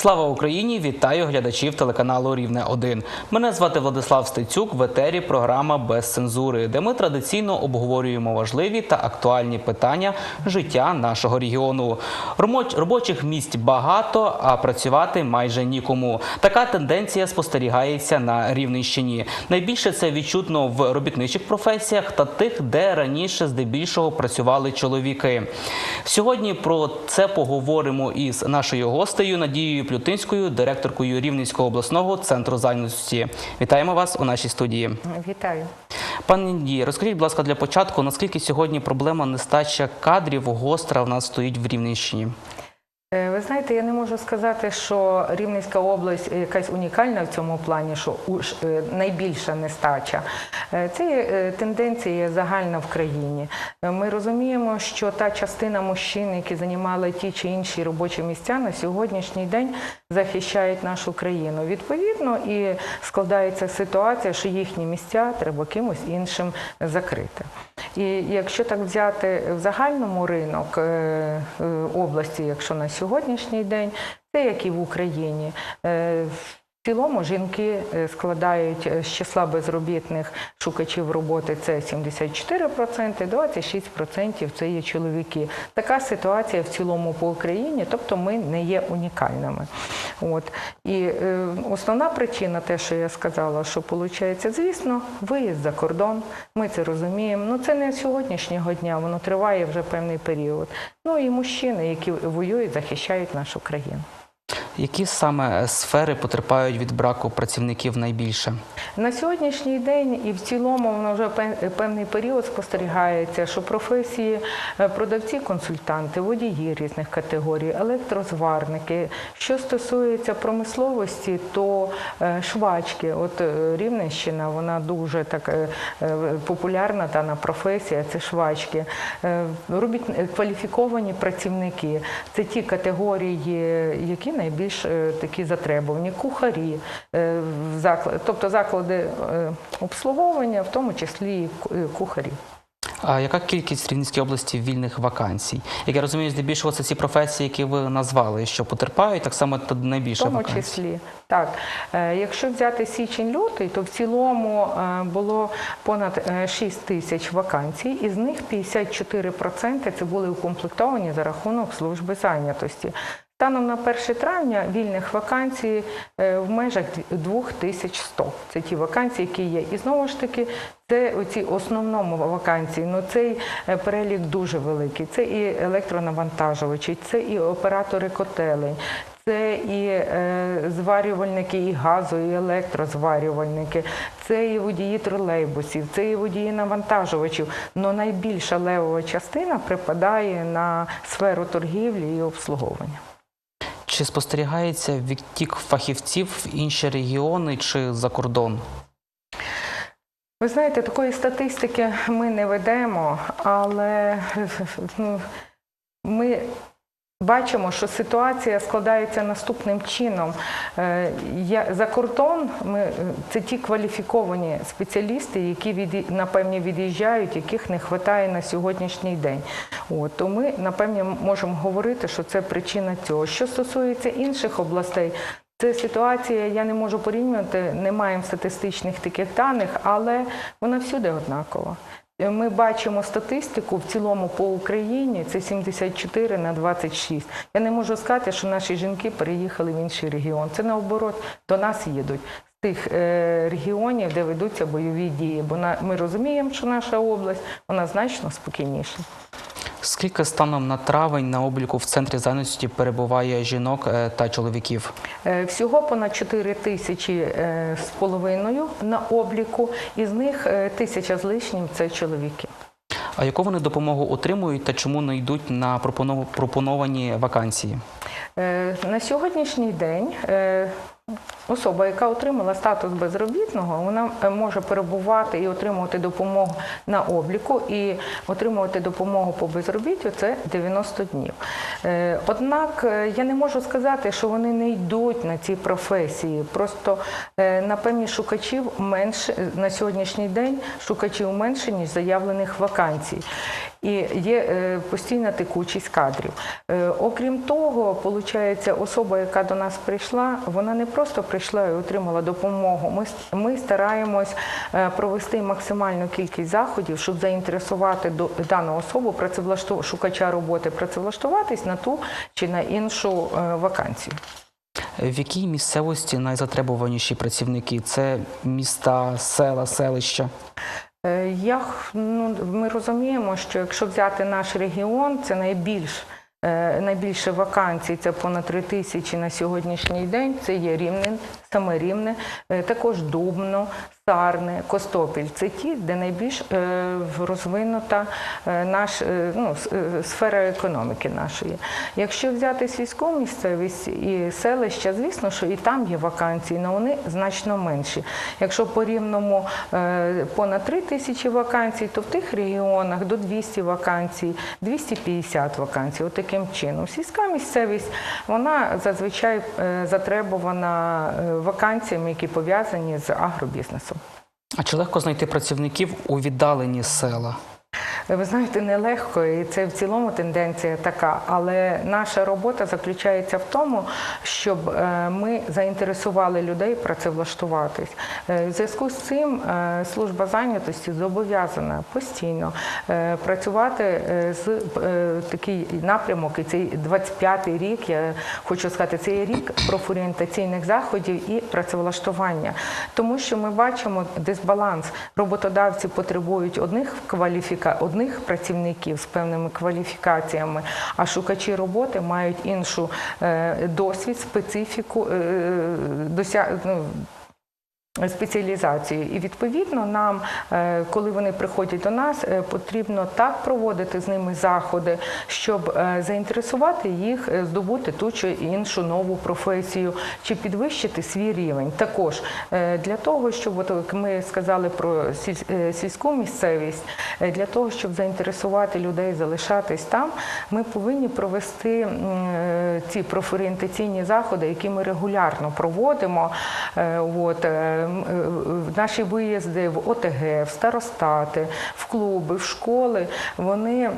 Слава Україні! Вітаю глядачів телеканалу Рівне 1 Мене звати Владислав Стецюк. В етері програма без цензури, де ми традиційно обговорюємо важливі та актуальні питання життя нашого регіону. Робочих місць багато, а працювати майже нікому. Така тенденція спостерігається на Рівненщині. Найбільше це відчутно в робітничих професіях та тих, де раніше здебільшого працювали чоловіки. Сьогодні про це поговоримо із нашою гостею Надією Плютинською, директоркою Рівненського обласного центру зайнятості. Вітаємо вас у нашій студії. Вітаю. Пане Надії, розкажіть, будь ласка, для початку, наскільки сьогодні проблема нестача кадрів гостра в нас стоїть в Рівненщині? Е, Ви знаєте, я не можу сказати, що Рівненська область якась унікальна в цьому плані, що е, найбільша нестача. Е, Це тенденція загальна в країні. Ми розуміємо, що та частина мужчин, які займали ті чи інші робочі місця, на сьогоднішній день захищають нашу країну. Відповідно, і складається ситуація, що їхні місця треба кимось іншим закрити. І якщо так взяти в загальному ринок області, якщо на сьогоднішній день, це як і в Україні. Цілому жінки е, складають е, з числа безробітних шукачів роботи це 74%, 26% це є чоловіки. Така ситуація в цілому по Україні, тобто ми не є унікальними. От. І е, основна причина, те, що я сказала, що виходить, звісно, виїзд за кордон, ми це розуміємо. Ну це не сьогоднішнього дня, воно триває вже певний період. Ну і мужчини, які воюють, захищають нашу країну. Які саме сфери потерпають від браку працівників найбільше? На сьогоднішній день і в цілому вже певний період спостерігається, що професії е, продавці, консультанти, водії різних категорій, електрозварники. Що стосується промисловості, то е, швачки, от е, Рівненщина, вона дуже так популярна дана професія, це швачки. Робіт е, кваліфіковані працівники. Це ті категорії, які найбільш е, такі затребувані. Кухарі, е, заклад, тобто заклади е, обслуговування, в тому числі кухарі. А яка кількість в Рівненській області вільних вакансій? Як я розумію, здебільшого це ці професії, які ви назвали, що потерпають, так само тут В найбільше тому вакансій. числі так. Якщо взяти січень-лютий, то в цілому було понад е, 6 тисяч вакансій, із них 54% це були укомплектовані за рахунок служби зайнятості. Станом на 1 травня вільних вакансій е, в межах 2100. Це ті вакансії, які є. І знову ж таки, це оці основному вакансії. Ну цей е, перелік дуже великий. Це і електронавантажувачі, це і оператори котелень, це і е, зварювальники і газу, і електрозварювальники, це і водії тролейбусів, це і водії навантажувачів. Но найбільша левова частина припадає на сферу торгівлі і обслуговування. Чи спостерігається відтік фахівців в інші регіони чи за кордон? Ви знаєте, такої статистики ми не ведемо, але ну, ми бачимо, що ситуація складається наступним чином. Е, За кордон е, це ті кваліфіковані спеціалісти, які напевне від'їжджають, яких не вистачає на сьогоднішній день. То ми, напевне, можемо говорити, що це причина цього. Що стосується інших областей, це ситуація, я не можу порівнювати, не маємо статистичних таких даних, але вона всюди однакова. Е, Ми бачимо статистику в цілому по Україні це 74 на 26. Я не можу сказати, що наші жінки переїхали в інший регіон. Це наоборот до нас їдуть тих е, регіонів, де ведуться бойові дії. Бо ми розуміємо, що наша область вона значно спокійніша. Скільки станом на травень на обліку в центрі зайнятості перебуває жінок е, та чоловіків? Е, Всього понад 4 тисячі е, з половиною на обліку, із них тисяча з лишнім це чоловіки. А яку вони допомогу отримують та чому не йдуть на пропоновані вакансії? На сьогоднішній день особа, яка отримала статус безробітного, вона е, може перебувати і отримувати допомогу на обліку, і отримувати допомогу по безробіттю це 90 днів. Е, Однак е, я не можу сказати, що вони не йдуть на ці професії. Просто напевні шукачів менше на сьогоднішній день шукачів менше ніж заявлених вакансій. І є е, постійна текучість кадрів. Е, Окрім того, виходить, особа, яка до нас прийшла, вона не просто прийшла і отримала допомогу. Ми, ми стараємось е, провести максимальну кількість заходів, щоб заінтересувати дану особу, працевлаштов... шукача роботи, працевлаштуватись на ту чи на іншу вакансію. В якій місцевості найзатребуваніші працівники? Це міста, села, селища? Е, Я, ну, ми розуміємо, що якщо взяти наш регіон, це найбільш е, найбільше вакансій, це понад три тисячі на сьогоднішній день. Це є Рівне, саме Рівне, е, також Дубно, Сарне, Костопіль. Це ті, де найбільш е, розвинута е, наш, е, ну, сфера економіки нашої. Якщо взяти сільську місцевість і селища, звісно, що і там є вакансії, але вони значно менші. Якщо по рівному понад 3 тисячі вакансій, то в тих регіонах до 200 вакансій, 250 вакансій. От чином. Сільська місцевість вона зазвичай затребувана е, вакансіями, які пов'язані з агробізнесом. А чи легко знайти працівників у віддалені села? Ви знаєте, нелегко, і це в цілому тенденція така. Але наша робота заключається в тому, щоб е, ми заінтересували людей працевлаштуватись. Е, В зв'язку з цим е, служба зайнятості зобов'язана постійно працювати з такий напрямок, і цей 25-й рік, я хочу сказати, це рік профорієнтаційних заходів і працевлаштування. Тому що ми бачимо дисбаланс. Роботодавці потребують одних кваліфіка, одних працівників з певними кваліфікаціями, а шукачі роботи мають іншу е, досвід, специфіку, е, дося, ну, спеціалізацію. І відповідно нам, е, коли вони приходять до нас, е, потрібно так проводити з ними заходи, щоб е, заінтересувати їх здобути ту чи іншу нову професію, чи підвищити свій рівень. Також для того, щоб от, як ми сказали про сільську місцевість, для того, щоб заінтересувати людей залишатись там, ми повинні провести ці профорієнтаційні заходи, які ми регулярно проводимо. От, наші виїзди в ОТГ, в старостати, в клуби, в школи, вони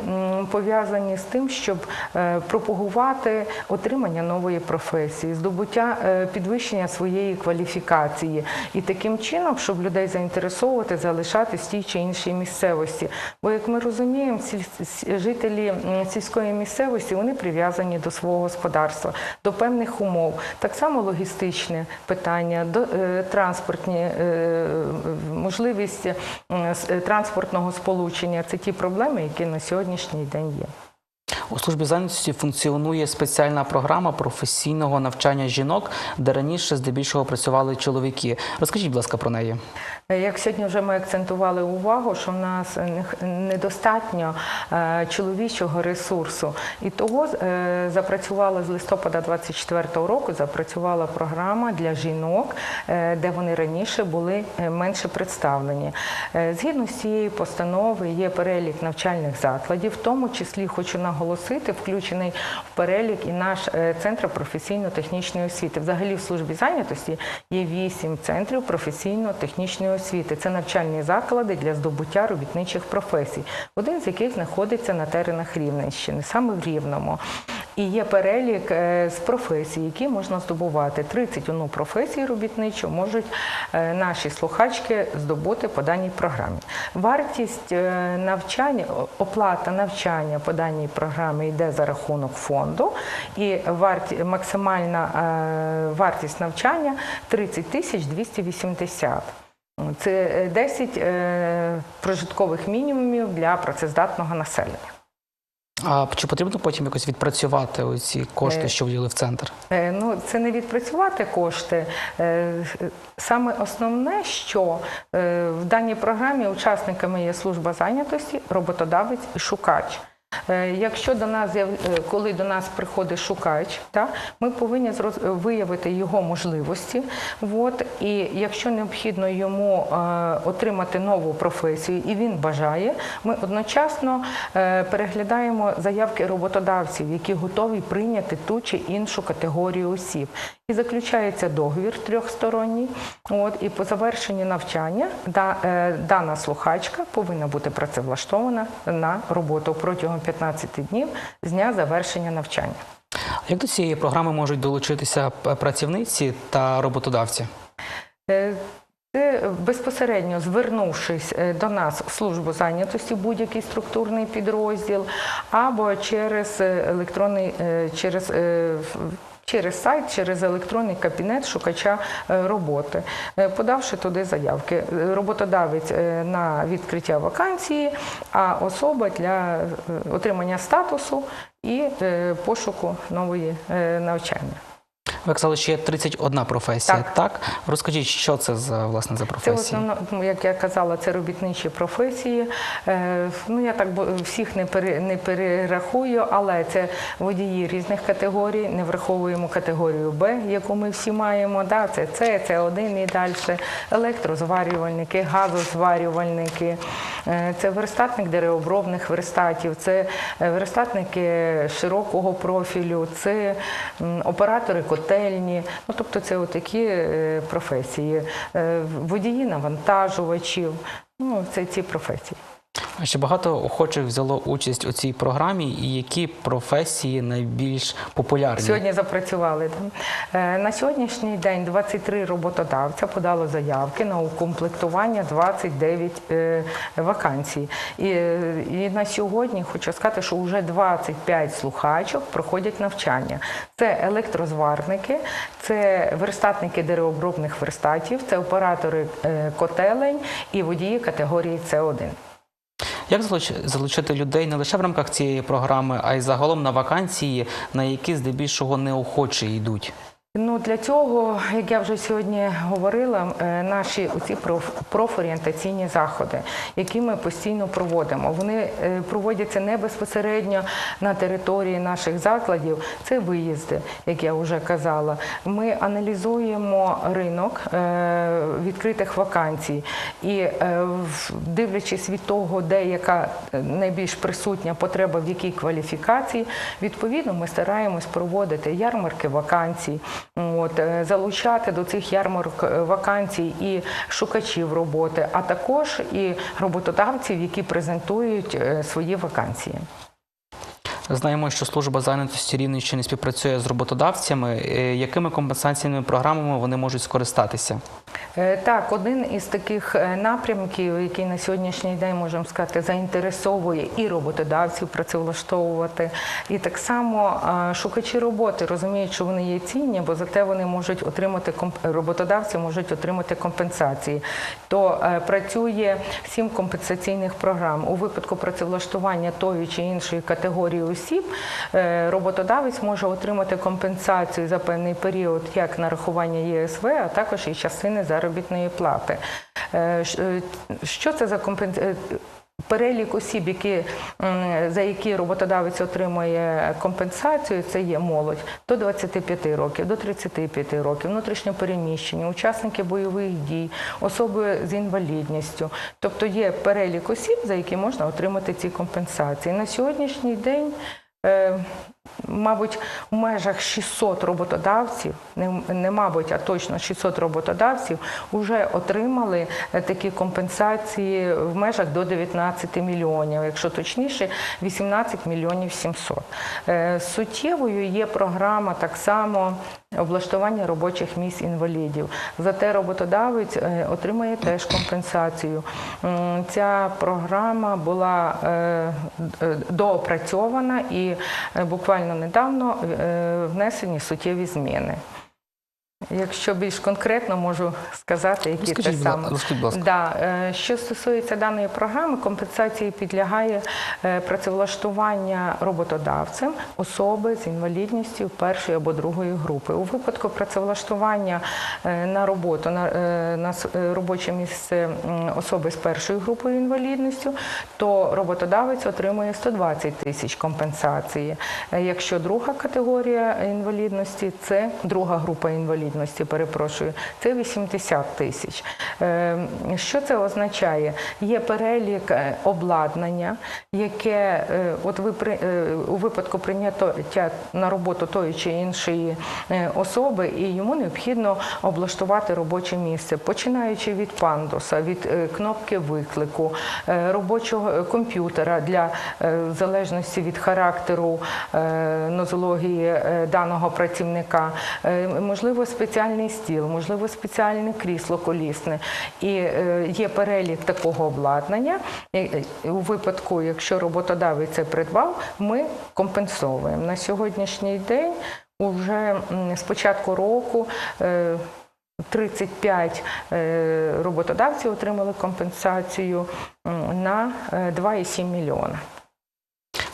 пов'язані з тим, щоб е, пропагувати отримання нової професії, здобуття е, підвищення своєї кваліфікації і таким чином, щоб людей заінтересовувати, залишатись в тій чи іншій місцевості. Бо, як ми розуміємо, жителі сільської місцевості вони прив'язані до свого господарства, до певних умов. Так само логістичне питання, до е, транспортні е, можливість е, е, транспортного сполучення. Це ті проблеми, які на сьогоднішній день є. У службі зайнятості функціонує спеціальна програма професійного навчання жінок, де раніше здебільшого працювали чоловіки. Розкажіть, будь ласка, про неї. Як сьогодні вже ми акцентували увагу, що в нас недостатньо е, чоловічого ресурсу, і того е, запрацювала з листопада 24-го року. Запрацювала програма для жінок, е, де вони раніше були менше представлені. Згідно з цієї постанови є перелік навчальних закладів, в тому числі хочу наголосити, включений в перелік і наш е, центр професійно-технічної освіти. Взагалі в службі зайнятості є вісім центрів професійно-технічної освіти. Це навчальні заклади для здобуття робітничих професій, один з яких знаходиться на теренах Рівненщини, саме в Рівному. І є перелік е, з професій, які можна здобувати. 31 професію робітничу можуть е, наші слухачки здобути по даній програмі. Вартість е, навчання, оплата навчання по даній програмі йде за рахунок фонду, і варті, максимальна вартість навчання 30 тисяч 280. Це е, 10 е, прожиткових мінімумів для працездатного населення. А чи потрібно потім якось відпрацювати оці кошти, Е, що вділи в центр? Е, Ну, це не відпрацювати кошти. Е, Саме основне, що в даній програмі учасниками є служба зайнятості, роботодавець і шукач. Е, Якщо до нас е, коли до нас приходить шукач, та, ми повинні виявити його можливості. От, і якщо необхідно йому е, отримати нову професію, і він бажає, ми одночасно переглядаємо заявки роботодавців, які готові прийняти ту чи іншу категорію осіб. І заключається договір трьохсторонній. От, і по завершенні навчання да, дана слухачка повинна бути працевлаштована на роботу протягом 15 днів з дня завершення навчання. Як до цієї програми можуть долучитися працівниці та роботодавці? Е, Це безпосередньо звернувшись е, до нас в службу зайнятості, будь-який структурний підрозділ, або через е, електронний через. Через сайт, через електронний кабінет шукача е, роботи, Е, подавши туди заявки. Е, Роботодавець на відкриття вакансії, а особа для отримання статусу і пошуку нової навчання. Ви казали, що є 31 професія. Так. Так, розкажіть, що це за власне за Це професії? основно, ну, як я казала, це робітничі професії. Е, Ну я так всіх не пере- не перерахую, але це водії різних категорій. Не враховуємо категорію Б, яку ми всі маємо. Да, це С, це 1 і далі. Електрозварювальники, газозварювальники, е, це верстатник деревообробних верстатів, це е, верстатники широкого профілю, це оператори котельні. Ну тобто це отакі е, професії. Е, Водії навантажувачів. Ну, це ці професії. Ще багато охочих взяло участь у цій програмі, і які професії найбільш популярні? Сьогодні запрацювали. Е, На сьогоднішній день 23 роботодавця подало заявки на укомплектування 29 е, вакансій. І, е, і на сьогодні хочу сказати, що вже 25 слухачок проходять навчання. Це електрозварники, це верстатники деревообробних верстатів, це оператори котелень і водії категорії С1. Як залуч- залучити людей не лише в рамках цієї програми, а й загалом на вакансії, на які здебільшого неохоче йдуть? Ну для цього, як я вже сьогодні говорила, е, наші оці проф- профорієнтаційні заходи, які ми постійно проводимо, вони е, проводяться не безпосередньо на території наших закладів. Це виїзди, як я вже казала. Ми аналізуємо ринок е, відкритих вакансій і, дивлячись від того, де яка найбільш присутня потреба в якій кваліфікації, відповідно ми стараємось проводити ярмарки вакансій. От, е, залучати до цих ярмарок е, вакансій і шукачів роботи, а також і роботодавців, які презентують е, свої вакансії. Знаємо, що служба зайнятості Рівненщини співпрацює з роботодавцями. Якими компенсаційними програмами вони можуть скористатися? Е, Так, один із таких е, напрямків, який на сьогоднішній день можемо сказати, заінтересовує і роботодавців працевлаштовувати, і так само е, шукачі роботи розуміють, що вони є цінні, бо зате вони можуть отримати роботодавці можуть отримати компенсації. То працює сім компенсаційних програм у випадку працевлаштування тої чи іншої категорії осіб. Роботодавець може отримати компенсацію за певний період як нарахування ЄСВ, а також і частини заробітної плати. Е, е, Що це за компенсація? Перелік осіб, які, за які роботодавець отримує компенсацію, це є молодь до 25 років, до 35 років, внутрішньопереміщені, учасники бойових дій, особи з інвалідністю. Тобто є перелік осіб, за які можна отримати ці компенсації. На сьогоднішній день е, мабуть, у межах 600 роботодавців, не, не мабуть, а точно 600 роботодавців вже отримали е, такі компенсації в межах до 19 мільйонів, якщо точніше, 18 мільйонів 700. Е, Суттєвою є програма так само облаштування робочих місць інвалідів. Зате роботодавець е, отримує теж компенсацію. Ця програма була доопрацьована і е, буквально недавно е, внесені суттєві зміни. Якщо більш конкретно можу сказати, які Розкажіть, те саме. будь ласка. Да, е, що стосується даної програми, компенсації підлягає е, працевлаштування роботодавцем особи з інвалідністю першої або другої групи. У випадку працевлаштування е, на роботу на, на робоче місце особи з першою групою інвалідністю, то роботодавець отримує 120 тисяч компенсації. Якщо друга категорія інвалідності, це друга група інвалідності, перепрошую, це 80 тисяч. Е, Що це означає? Є перелік е, обладнання, яке е, от ви е, у випадку прийняття на роботу тої чи іншої особи, і йому необхідно облаштувати робоче місце, починаючи від пандуса, від кнопки виклику, робочого комп'ютера для залежності від характеру нозології даного працівника, можливо, спеціальний стіл, можливо, спеціальне крісло колісне. І е, є перелік такого обладнання. Е, У випадку, якщо роботодавець це придбав, ми компенсовуємо. На сьогоднішній день уже з початку року. е, 35 е, роботодавців отримали компенсацію на е, 2,7 мільйона.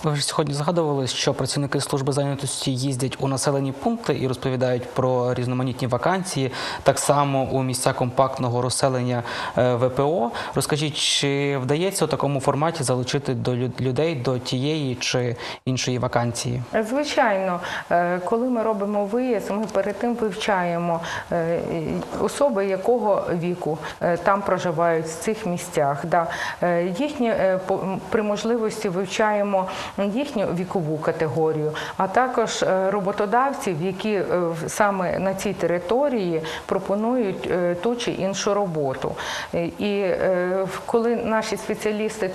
Ви вже сьогодні згадували, що працівники служби зайнятості їздять у населені пункти і розповідають про різноманітні вакансії. Так само у місця компактного розселення е, ВПО. Розкажіть, чи вдається у такому форматі залучити до лю- людей до тієї чи іншої вакансії? Звичайно, е, коли ми робимо виїзд, ми перед тим вивчаємо е, особи, якого віку е, там проживають в цих місцях. Е, Їхні е, при можливості вивчаємо їхню вікову категорію, а також е, роботодавців, які е, саме на цій території пропонують е, ту чи іншу роботу. І коли наші спеціалісти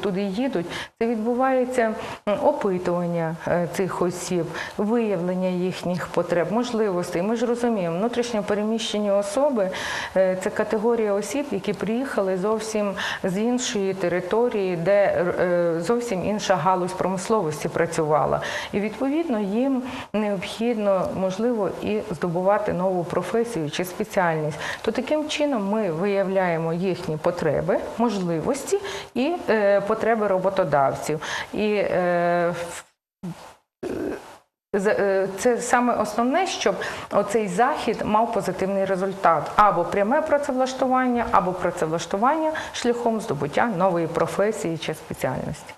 туди, їдуть, це відбувається опитування цих осіб, виявлення їхніх потреб, можливостей. Ми ж розуміємо, внутрішньо переміщені особи це категорія осіб, які приїхали зовсім з іншої території, де зовсім інша галузь промисловості працювала. І відповідно їм необхідно, можливо, і здобувати нову професію чи спеціальність. То таким чином ми виявляємо їхні потреби, можливості і е, потреби роботодавців. І е, е, це саме основне, щоб оцей захід мав позитивний результат або пряме працевлаштування, або працевлаштування шляхом здобуття нової професії чи спеціальності.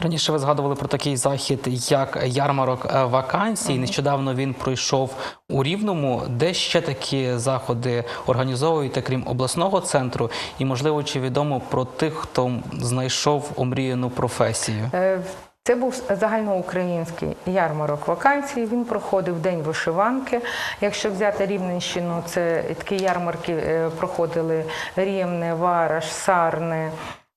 Раніше ви згадували про такий захід, як ярмарок е, вакансій. Нещодавно він пройшов у Рівному. Де ще такі заходи організовуєте, крім обласного центру? І можливо, чи відомо про тих, хто знайшов омріяну професію? Е, Це був загальноукраїнський ярмарок вакансій. Він проходив День вишиванки. Якщо взяти Рівненщину, це такі ярмарки е, проходили Рівне, Вараш, Сарне.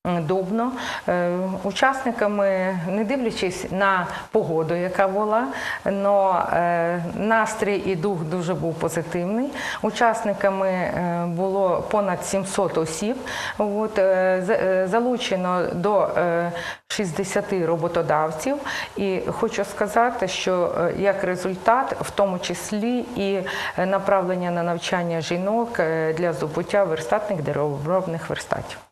Дубно Е, учасниками, не дивлячись на погоду, яка була, але настрій і дух дуже був позитивний. Учасниками е, було понад 700 осіб. От, е, залучено до е, 60 роботодавців. І хочу сказати, що як результат, в тому числі і направлення на навчання жінок для здобуття верстатних деревообробних верстатів.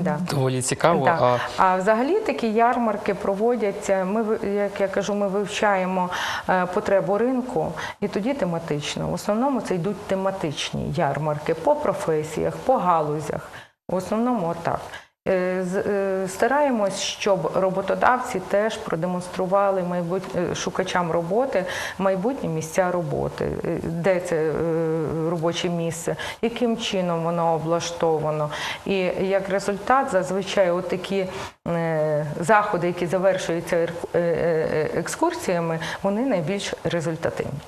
Да. Доволі цікаво. Да. А А взагалі такі ярмарки проводяться. Ми як я кажу, ми вивчаємо е, потребу ринку і тоді тематично. В основному це йдуть тематичні ярмарки по професіях, по галузях. В основному отак. Е, е, Стараємось, щоб роботодавці теж продемонстрували е, шукачам роботи майбутні місця роботи, де це робоче місце, яким чином воно облаштовано. І як результат, зазвичай такі заходи, які завершуються ер- екскурсіями, вони найбільш результативні.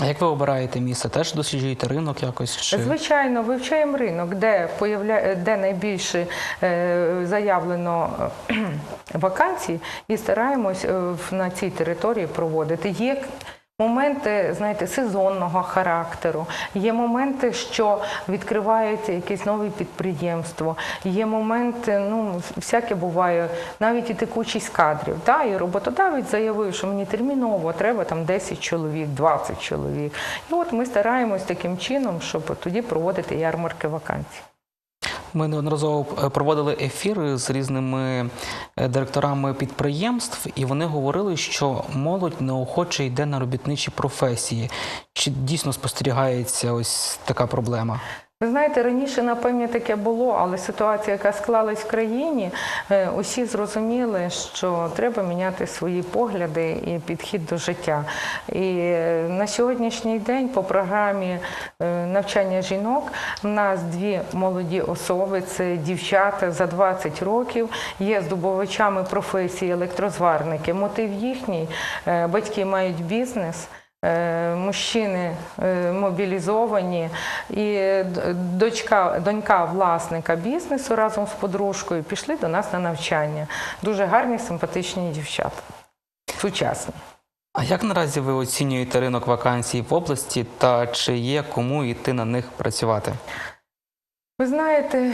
А як ви обираєте місце? Теж досліджуєте ринок якось? Чи... Звичайно, вивчаємо ринок, де появля... де найбільше е, заявлено вакансій, і стараємось е, на цій території проводити. Є моменти, знаєте, сезонного характеру, є моменти, що відкривається якесь нове підприємство, є моменти, ну, всяке буває, навіть і текучість кадрів. Та, і роботодавець заявив, що мені терміново треба там 10 чоловік, 20 чоловік. І от ми стараємось таким чином, щоб тоді проводити ярмарки вакансій. Ми неодноразово е, проводили ефіри з різними е, директорами підприємств, і вони говорили, що молодь неохоче йде на робітничі професії. Чи дійсно спостерігається ось така проблема? Ви знаєте, раніше, напевне, таке було, але ситуація, яка склалась в країні, е, усі зрозуміли, що треба міняти свої погляди і підхід до життя. І е, на сьогоднішній день по програмі е, навчання жінок в нас дві молоді особи, це дівчата за 20 років, є здобувачами професії електрозварники. Мотив їхній батьки мають бізнес. Е, Мужчини е, мобілізовані, і дочка, донька власника бізнесу разом з подружкою пішли до нас на навчання. Дуже гарні, симпатичні дівчата, сучасні. А як наразі ви оцінюєте ринок вакансій в області та чи є кому йти на них працювати? Ви знаєте,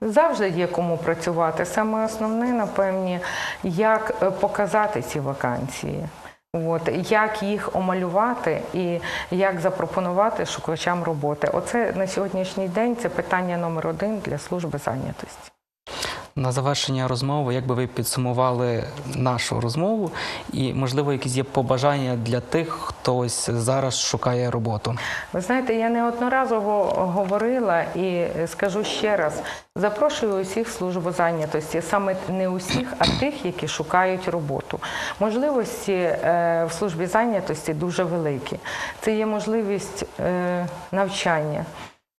завжди є кому працювати. Саме основне, напевні, як е, показати ці вакансії. От, як їх омалювати і як запропонувати шукачам роботи. Оце на сьогоднішній день це питання номер один для служби зайнятості. На завершення розмови, як би ви підсумували нашу розмову, і можливо якісь є побажання для тих, хто ось зараз шукає роботу. Ви знаєте, я неодноразово говорила і скажу ще раз: запрошую усіх службу зайнятості, саме не усіх, а тих, які шукають роботу. Можливості е, в службі зайнятості дуже великі. Це є можливість е, навчання.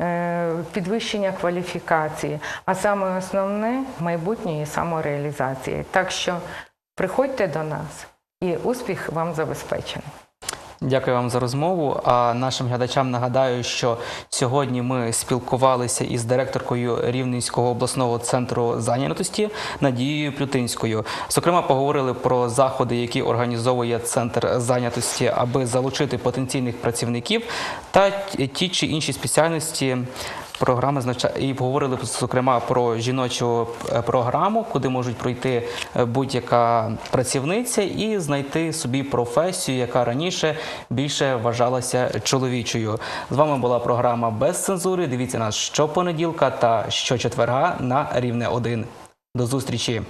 е, Підвищення кваліфікації, а саме основне майбутньої самореалізації. Так що приходьте до нас і успіх вам забезпечений. Дякую вам за розмову. А нашим глядачам нагадаю, що сьогодні ми спілкувалися із директоркою Рівненського обласного центру зайнятості Надією Плютинською. Зокрема, поговорили про заходи, які організовує центр зайнятості, аби залучити потенційних працівників та ті чи інші спеціальності. Програми і поговорили зокрема про жіночу е, програму, куди можуть пройти е, будь-яка працівниця і знайти собі професію, яка раніше більше вважалася чоловічою. З вами була програма без цензури. Дивіться нас щопонеділка та щочетверга на рівне 1. До зустрічі!